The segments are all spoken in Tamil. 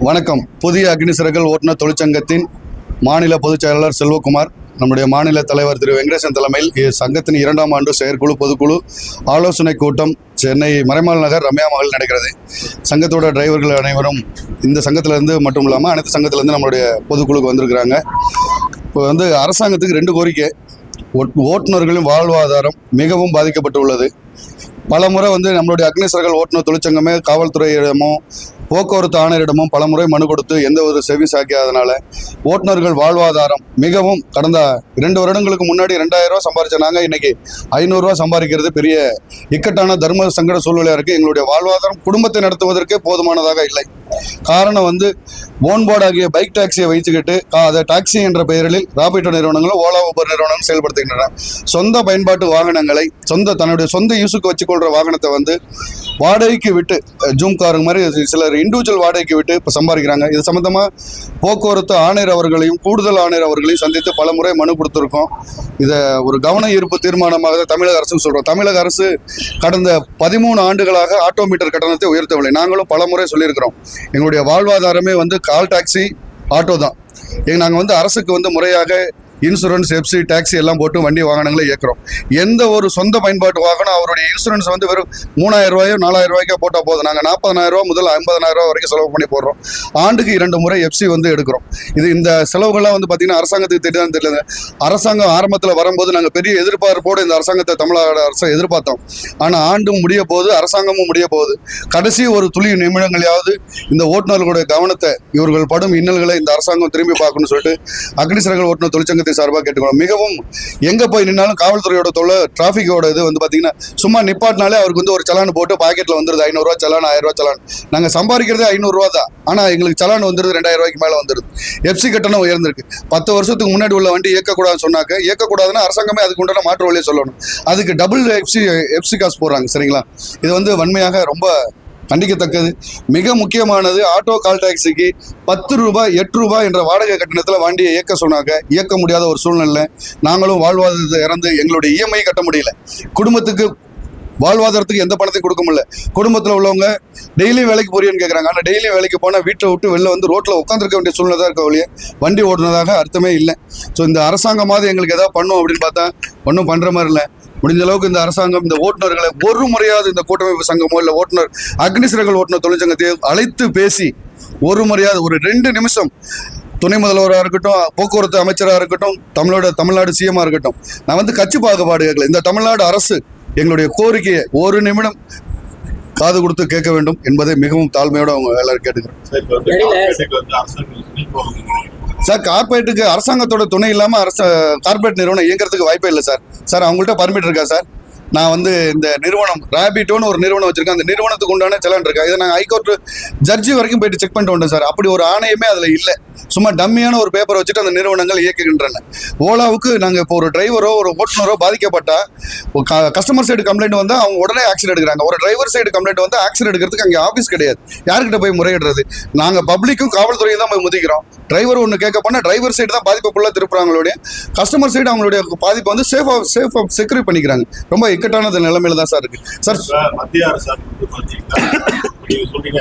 வணக்கம். புதிய அக்னிசிறகல் ஓட்டுநர் தொழிற்சங்கத்தின் மாநில பொதுச் செயலாளர் செல்வகுமார் நம்முடைய மாநில தலைவர் திரு வெங்கடேசன் தலைமையில் சங்கத்தின் இரண்டாம் ஆண்டு செயற்குழு பொதுக்குழு ஆலோசனை கூட்டம் சென்னை மறைமால் நகர் ரம்யா மகள் நடக்கிறது சங்கத்தோட டிரைவர்கள் அனைவரும் இந்த சங்கத்திலேருந்து மட்டும் இல்லாமல் அனைத்து சங்கத்திலேருந்து நம்மளுடைய பொதுக்குழுக்கு வந்திருக்கிறாங்க. இப்போ வந்து அரசாங்கத்துக்கு ரெண்டு கோரிக்கை. ஓட்- ஓட்டுநர்களின் வாழ்வாதாரம் மிகவும் பாதிக்கப்பட்டுள்ளது. பல முறை வந்து நம்மளுடைய அக்னிசர்கள் ஓட்டுநர் தொழிற்சங்கமே காவல்துறையிடமும் போக்குவரத்து ஆணையரிடமும் பல முறை மனு கொடுத்து எந்த ஒரு சர்வீஸ் ஆக்கியாதனால ஓட்டுநர்கள் வாழ்வாதாரம் மிகவும் கடந்த இரண்டு வருடங்களுக்கு முன்னாடி ரெண்டாயிரம் ரூபா சம்பாதிச்சனாங்க இன்னைக்கு ஐநூறுரூவா சம்பாதிக்கிறது பெரிய இக்கட்டான தர்ம சங்கட சூழ்நிலையாக இருக்குது எங்களுடைய வாழ்வாதாரம் குடும்பத்தை நடத்துவதற்கே போதுமானதாக இல்லை. காரணம் வந்து போன்போர்டு ஆகிய பைக் டாக்ஸியை வைத்துக்கிட்டு அதை டாக்ஸி என்ற பெயரில் ராபிட்டோ நிறுவனங்களும் ஓலா ஊபர் நிறுவனங்களும் செயல்படுத்துகின்றன. சொந்த பயன்பாட்டு வாகனங்களை சொந்த தன்னுடைய சொந்த யூஸுக்கு வச்சுக்கொள் வச்சுக்கொள்கிற வாகனத்தை வந்து வாடகைக்கு விட்டு ஜூம் காருங்க மாதிரி சிலர் இண்டிவிஜுவல் வாடகைக்கு விட்டு இப்போ சம்பாதிக்கிறாங்க. இது சம்மந்தமாக போக்குவரத்து ஆணையர் அவர்களையும் கூடுதல் ஆணையர் அவர்களையும் சந்தித்து பல முறை மனு கொடுத்துருக்கோம். இதை ஒரு கவன ஈர்ப்பு தீர்மானமாக தான் தமிழக அரசுன்னு சொல்கிறோம் தமிழக அரசு கடந்த பதிமூணு ஆண்டுகளாக ஆட்டோமீட்டர் கட்டணத்தை உயர்த்தவில்லை. நாங்களும் பல முறை சொல்லியிருக்கிறோம். எங்களுடைய வாழ்வாதாரமே வந்து கால் டாக்ஸி ஆட்டோ தான். நாங்கள் வந்து அரசுக்கு வந்து முறையாக இன்சூரன்ஸ் எஃப்சி டாக்ஸி எல்லாம் போட்டு வண்டி வாகனங்களை இயக்குறோம். எந்த ஒரு சொந்த பயன்பாட்டு வாகனம் அவருடைய இன்சூரன்ஸ் வந்து வெறும் மூணாயிரம் ரூபாயோ நாலாயிரம் ரூபாய்க்கோ போட்டால் போதும். நாங்கள் நாற்பதனாயிரம் ரூபா முதல் ஐம்பதனாயிரம் ரூபா வரைக்கும் செலவு பண்ணி போடுறோம். ஆண்டுக்கு இரண்டு முறை எஃப்சி வந்து எடுக்கிறோம். இது இந்த செலவுகள்லாம் வந்து பார்த்தீங்கன்னா அரசாங்கத்துக்கு தெரியாதுன்னு தெரியல அரசாங்கம் ஆரம்பத்தில் வரும்போது நாங்கள் பெரிய எதிர்பார்ப்போடு இந்த அரசாங்கத்தை தமிழக அரசை எதிர்பார்த்தோம். ஆனால் ஆண்டும் முடிய போது அரசாங்கமும் முடிய போகுது. கடைசி ஒரு துளி நிமிடங்களையாவது இந்த ஓட்டுநர்களுடைய கவனத்தை இவர்கள் படும் இன்னல்களை இந்த அரசாங்கம் திரும்பி பார்க்கணும்னு சொல்லிட்டு அக்னிசிறகல் ஓட்டுநர் தொழிற்சங்கத்தை சார்பாக கேட்டுக்கணும் மிகவும் எங்கே போய் நின்னாலும் காவல்துறையோட தொல்லை டிராஃபிக்கோட இது வந்து பார்த்தீங்கன்னா சும்மா நிப்பாட்டினாலே அவருக்கு வந்து ஒரு சலான் போட்டு பாக்கெட்டில் வந்துடுது ஐநூறுரூவா சலான் ஆயிரம் ரூபா சலான். நாங்கள் சம்பாதிக்கிறதே ஐநூறுரூவா தான். ஆனால் எங்களுக்கு சலான் வந்துடுது ரெண்டாயிரம் ரூபாய்க்கு மேலே வந்துடுது எஃப்சி கட்டணம் உயர்ந்திருக்கு. பத்து வருஷத்துக்கு முன்னாடி உள்ள வண்டி இயக்கக்கூடாதுன்னு சொன்னாக்க இயக்கக்கூடாதுன்னா அரசாங்கமே அதுக்கு உண்டான மாற்று வழியை சொல்லணும். அதுக்கு டபுள் எஃப்சி எஃப்சி காசு போடுறாங்க சரிங்களா? இது வந்து வன்மையாக ரொம்ப கண்டிக்கத்தக்கது. மிக முக்கியமானது ஆட்டோ கால் டாக்ஸிக்கு பத்து ரூபாய் எட்டு ரூபாய் என்ற வாடகை கட்டணத்தில் வண்டியை இயக்க சொன்னாங்க. இயக்க முடியாத ஒரு சூழ்நிலை. நாங்களும் வாழ்வாதாரத்தை இறந்து எங்களுடைய இஎம்ஐ கட்ட முடியல. குடும்பத்துக்கு வாழ்வாதாரத்துக்கு எந்த பணத்தையும் கொடுக்க முடியல. குடும்பத்தில் உள்ளவங்க டெய்லி வேலைக்கு போறியன்னு கேட்குறாங்க ஆனால் டெய்லி வேலைக்கு போனால் வீட்டை விட்டு வெளில வந்து ரோட்டில் உட்காந்துருக்க வேண்டிய சூழ்நிலை தான் இருக்க வழியே வண்டி ஓடுனதாக அர்த்தமே இல்லை. ஸோ இந்த அரசாங்கமாவது எங்களுக்கு எதாவது பண்ணும் அப்படின்னு பார்த்தா ஒன்றும் பண்ணுற மாதிரி இல்லை. முடிஞ்ச அளவுக்கு இந்த அரசாங்கம் இந்த ஓட்டுநர்களை ஒரு முறையாவது இந்த கூட்டமைப்பு சங்கமோ இல்லை ஓட்டுநர் அக்னிசிறகல் ஓட்டுநர் தொழிற்சங்கத்தை அழைத்து பேசி ஒரு முறையாவது ஒரு ரெண்டு நிமிஷம் துணை முதல்வராக இருக்கட்டும் போக்குவரத்து அமைச்சராக இருக்கட்டும் தமிழோட தமிழ்நாடு சிஎம்மாக இருக்கட்டும் நான் வந்து கட்சி பாகுபாடு கேட்கல. இந்த தமிழ்நாடு அரசு எங்களுடைய கோரிக்கையை ஒரு நிமிடம் காது கொடுத்து கேட்க வேண்டும் என்பதை மிகவும் தாழ்மையோடு அவங்க எல்லாரும் கேட்டுக்கிறேன் சார், கார்ப்பரேட்டுக்கு கார்பரேட்டுக்கு அரசாங்கத்தோட துணை இல்லாமல் அரசு கார்பரேட் நிறுவனம் இயங்குறதுக்கு வாய்ப்பே இல்லை சார் சார் அவங்கள்ட்ட பர்மிட் இருக்கா சார் நான் வந்து இந்த நிறுவனம் ரேபிட்டோன்னு ஒரு நிறுவனம் வச்சிருக்கேன். அந்த நிறுவனத்துக்கு உண்டான செலான் இருக்கா? இதை நாங்கள் ஹைகோர்ட் ஜட்ஜி வரைக்கும் போயிட்டு செக் பண்ணிட்டு வந்தோம் சார் அப்படி ஒரு ஆணையமே அதில் இல்லை. சும்மா டம்மியான ஒரு பேப்பரை வச்சுட்டு அந்த நிறுவனங்கள் இயக்குகின்றன. ஓலாவுக்கு நாங்கள் இப்போ ஒரு டிரைவரோ ஒரு ஓட்டுநரோ பாதிக்கப்பட்டா கஸ்டமர் சைடு கம்ப்ளைண்ட் வந்தால் அவங்க உடனே ஆக்ஷன் எடுக்கிறாங்க. ஒரு டிரைவர் சைடு கம்ப்ளைண்ட் வந்து ஆக்ஷன் எடுக்கிறதுக்கு அங்கே ஆஃபீஸ் கிடையாது. யார்கிட்ட போய் முறையிடுறது? நாங்கள் பப்ளிக்கும் காவல்துறையும் தான் போய் முதிக்கிறோம். டிரைவர் ஒன்று கேட்க போனால் டிரைவர் சைடு தான் பாதிப்புக்குள்ளே ஃபுல்லாக திருப்புறாங்களுடைய கஸ்டமர் சைடு அவங்களுடைய பாதிப்பை வந்து சேஃபாக சேஃபாக செக்யூர் பண்ணிக்கிறாங்க. ரொம்ப இக்கட்டான நிலைமையில தான் சார் இருக்குது சார் மத்திய அரசு நீங்க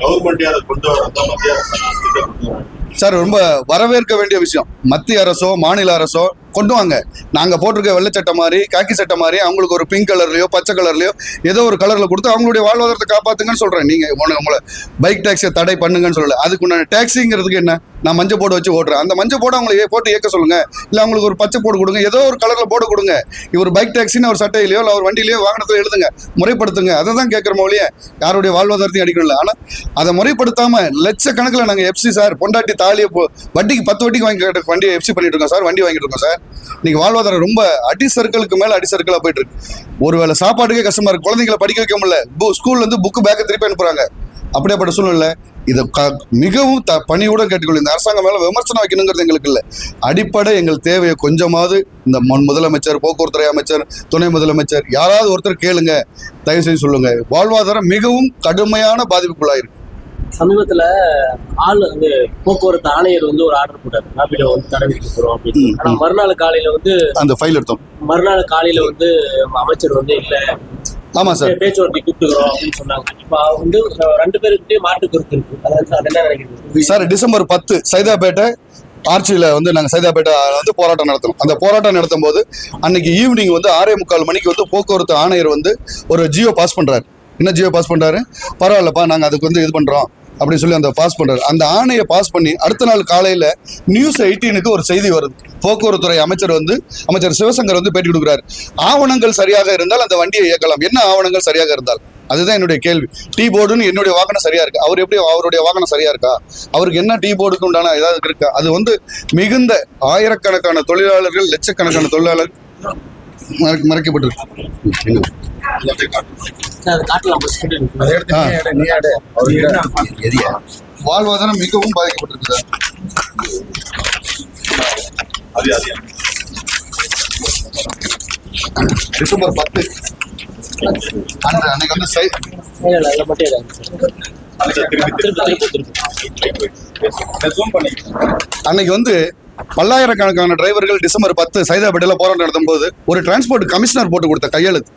கவர்மெண்டே அதை கொண்டு மத்திய சார் ரொம்ப வரவேற்க வேண்டிய விஷயம். மத்திய அரசோ மாநில அரசோ கொண்டு வாங்க. நாங்கள் போட்டிருக்க வெள்ளை சட்டை மாதிரி காக்கி சட்டை மாதிரி அவங்களுக்கு ஒரு பிங்க் கலர்லையோ பச்சை கலர்லையோ ஏதோ ஒரு கலரில் கொடுத்து அவங்களுடைய வாழ்வாதாரத்தை காப்பாற்றுங்கன்னு சொல்கிறேன் நீங்கள் உங்களை பைக் டேக்ஸியை தடை பண்ணுங்கன்னு சொல்லலை. அதுக்கு உண்டான டேக்ஸிங்கிறதுக்கு என்ன? நான் மஞ்சள் போர்டு வச்சு ஓட்டுறேன். அந்த மஞ்சள் போர்டு அவங்களை போட்டு இயக்க சொல்லுங்க. இல்லை அவங்களுக்கு ஒரு பச்சை போர்டு கொடுங்க. ஏதோ ஒரு கலரில் போர்டு கொடுங்க. இவர் பைக் டேக்ஸின்னு ஒரு சட்டையிலையோ இல்லை ஒரு வண்டியிலையோ வாகனத்தில் எழுதுங்க. முறைப்படுத்துங்க. அதை தான் கேட்குறோம் ஒழிய யாருடைய வாழ்வாதாரத்தையும் அடிக்கணும் ஆனால் அதை முறைப்படுத்தாமல் லட்சக்கணக்கில் நாங்கள் எஃப்சி சார் பொண்டாட்டி தாலியை போ வட்டிக்கு பத்து வட்டிக்கு வாங்கி கேட்ட வண்டி எஃப்சி பண்ணிட்டு இருக்கோம் சார் வண்டி வாங்கிட்டு இருக்கோம் சார் இன்னைக்கு வாழ்வாதாரம் ரொம்ப அடி சர்க்கிளுக்கு மேலே அடி சர்க்கிளாக போயிட்டு இருக்கு ஒருவேளை சாப்பாட்டுக்கே கஷ்டமா இருக்கு. குழந்தைங்களை படிக்க வைக்க முடியல. பு ஸ்கூல்ல இருந்து புக்கு பேக்கை திருப்பி அனுப்புறாங்க. அப்படியேப்பட்ட சூழ்நிலை இதை க மிகவும் த பணியோட கேட்டுக்கொள்ள இந்த அரசாங்கம் மேலே விமர்சனம் வைக்கணுங்கிறது எங்களுக்கு இல்லை. அடிப்படை எங்கள் தேவையை கொஞ்சமாவது இந்த மண் முதலமைச்சர் போக்குவரத்துறை அமைச்சர் துணை முதலமைச்சர் யாராவது ஒருத்தர் கேளுங்க. தயவு செய்து சொல்லுங்க. வாழ்வாதாரம் மிகவும் கடுமையான பாதிப்புக்குள்ளாயிருக்கு. சமீபத்துல ஆள் வந்து போக்குவரத்து ஆணையர் வந்து ஒரு ஆர்டர் போட்டாரு. ராபிடோ வந்து தடை விதிக்க போறோம் அப்படின்னு. ஆனா. மறுநாள் காலையில வந்து அந்த ஃபைல் எடுத்தோம். மறுநாள் காலையில வந்து அமைச்சர் வந்து இல்ல. ஆமாம் சார். பேச்சுவார்த்தை கூப்பிட்டுக்கிறோம் அப்படின்னு சொன்னாங்க. இப்ப வந்து ரெண்டு பேருக்கிட்டே மாட்டு கருத்து இருக்கு. அதாவது அது என்ன நினைக்கிறீங்க? சார் டிசம்பர் பத்து சைதாப்பேட்டை ஆர்ச்சியில் வந்து நாங்கள் சைதாப்பேட்டை வந்து போராட்டம் நடத்தணும். அந்த போராட்டம் நடத்தும் போது அன்னைக்கு ஈவினிங் வந்து ஆறே முக்கால் மணிக்கு வந்து போக்குவரத்து ஆணையர் வந்து ஒரு ஜியோ பாஸ் பண்ணுறாரு என்ன ஜியோ பாஸ் பண்ணுறாரு பரவாயில்லப்பா நாங்கள் அதுக்கு வந்து இது பண்ணுறோம் அப்படின்னு சொல்லி அந்த பாஸ் பண்ணுறாரு அந்த ஆணையை பாஸ் பண்ணி அடுத்த நாள் காலையில் நியூஸ் எயிட்டீனுக்கு ஒரு செய்தி வருது. போக்குவரத்துறை அமைச்சர் வந்து அமைச்சர் சிவசங்கர் வந்து பேட்டி கொடுக்குறாரு. ஆவணங்கள் சரியாக இருந்தால் அந்த வண்டியை இயக்கலாம். என்ன ஆவணங்கள் சரியாக இருந்தால்? அதுதான் என்னுடைய கேள்வி. டீ போர்டுன்னு என்னுடைய வாகனம் சரியா இருக்கு? அவர் எப்படி அவருடைய வாகனம் சரியா இருக்கா? அவருக்கு என்ன டீ போர்டுக்கு உண்டான ஏதாவது இருக்கா? அது வந்து மிகுந்த ஆயிரக்கணக்கான தொழிலாளர்கள் லட்சக்கணக்கான தொழிலாளர்கள் மறைக்கப்பட்டிருக்கு. வாழ்வாதாரம் மிகவும் பாதிக்கப்பட்டிருக்கு சார் அது அது டிசம்பர் பத்து. அந்த அன்னைக்கு வந்து சை அன்னைக்கு வந்து பல்லாயிரக்கணக்கான டிரைவர்கள் டிசம்பர் பத்து சைதாப்பேட்டையில் போராட்டம் நடத்தும் போது ஒரு டிரான்ஸ்போர்ட் கமிஷனர் போட்டு கொடுத்த கையெழுத்து.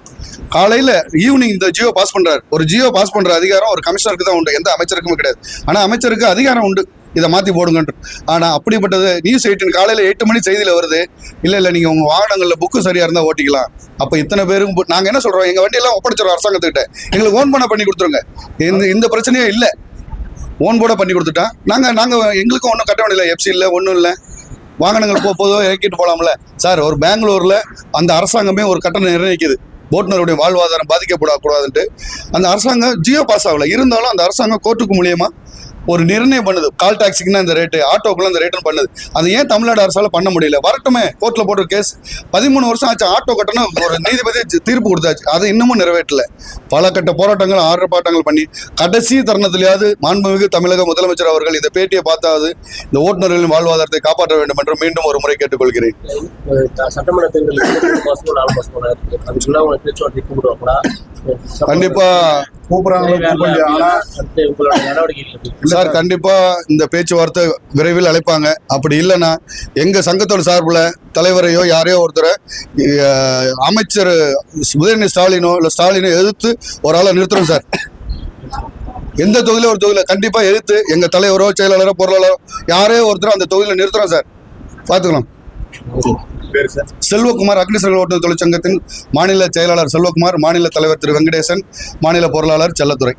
காலையில் ஈவினிங் இந்த ஜியோ பாஸ் பண்றாரு. ஒரு ஜியோ பாஸ் பண்ற அதிகாரம் ஒரு கமிஷனருக்கு தான் உண்டு. எந்த அமைச்சருக்குமே கிடையாது. ஆனால் அமைச்சருக்கு அதிகாரம் உண்டு. இதை மாற்றி போடுங்கன்ற ஆனால் அப்படிப்பட்டது நியூஸ் எயிட்டின் காலையில் எட்டு மணி செய்தியில் வருது. இல்லை இல்லை நீங்கள் உங்கள் வாகனங்களில் புக்கு சரியாக இருந்தால் ஓட்டிக்கலாம். அப்போ இத்தனை பேரும் நாங்கள் என்ன சொல்கிறோம் எங்கள் வண்டியெல்லாம் ஒப்படைச்சிடும் அரசாங்கத்துக்கிட்ட. எங்களுக்கு ஓன் பண்ண பண்ணி கொடுத்துருங்க. இந்த இந்த பிரச்சனையே இல்லை. ஓன் போட பண்ணி கொடுத்துட்டா. நாங்கள் நாங்கள் எங்களுக்கும் ஒன்றும் கட்ட வேண்டிய எஃப்சி இல்லை ஒன்றும் இல்லை. வாகனங்கள் போதோ இறக்கிட்டு போகலாம்ல சார் ஒரு பெங்களூரில் அந்த அரசாங்கமே ஒரு கட்டணம் நிர்ணயிக்குது. ஓட்டுநருடைய வாழ்வாதாரம் பாதிக்கப்படக்கூடாதுன்ட்டு. அந்த அரசாங்கம் ஜியோ பாஸ் ஆகலை. இருந்தாலும் அந்த அரசாங்கம் கோர்ட்டுக்கு மூலியமாக ஒரு நிர்ணயம் பண்ணுது கால் டாக்ஸிக்குன்னா இந்த ரேட்டு ஆட்டோக்குலாம் இந்த ரேட்டுன்னு பண்ணுது அது ஏன் தமிழ்நாடு அரசால பண்ண முடியல வரட்டுமே கோர்ட்டில் போட்ட கேஸ் பதிமூணு வருஷம் ஆச்சு ஆட்டோ கட்டணும் ஒரு நீதிபதி தீர்ப்பு கொடுத்தாச்சு அதை இன்னமும் நிறைவேற்றல பல கட்ட போராட்டங்கள் ஆர்ப்பாட்டங்கள் பண்ணி கடைசி தருணத்திலேயாவது மாண்புமிகு தமிழக முதலமைச்சர் அவர்கள் இந்த பேட்டியை பார்த்தாவது இந்த ஓட்டுநர்களின் வாழ்வாதாரத்தை காப்பாற்ற வேண்டும் என்று மீண்டும் ஒரு முறை கேட்டுக்கொள்கிறேன் சட்டமன்ற தேர்தல் கண்டிப்பா? சார் கண்டிப்பா இந்த பேச்சுவார்த்தை விரைவில் அழைப்பாங்க. அப்படி இல்லைன்னா எங்க சங்கத்தோட சார்பில் தலைவரையோ யாரையோ ஒருத்தரை அமைச்சர் உதயநிதி ஸ்டாலினோ இல்லை ஸ்டாலினோ எதிர்த்து ஒரு ஆளை நிறுத்துறோம் சார். எந்த தொகுதியில ஒரு தொகுதியில கண்டிப்பா எதிர்த்து எங்க தலைவரோ செயலாளரோ பொருளாளரோ யாரையோ ஒருத்தர் அந்த தொகுதியில நிறுத்துறோம் சார். பார்த்துக்கலாம் செல்வகுமார் அக்னிசர்கள் ஓட்டுநர் தொழிற்சங்கத்தின் மாநில செயலாளர் செல்வகுமார் மாநில தலைவர் திரு வெங்கடேசன் மாநில பொருளாளர் செல்லத்துறை.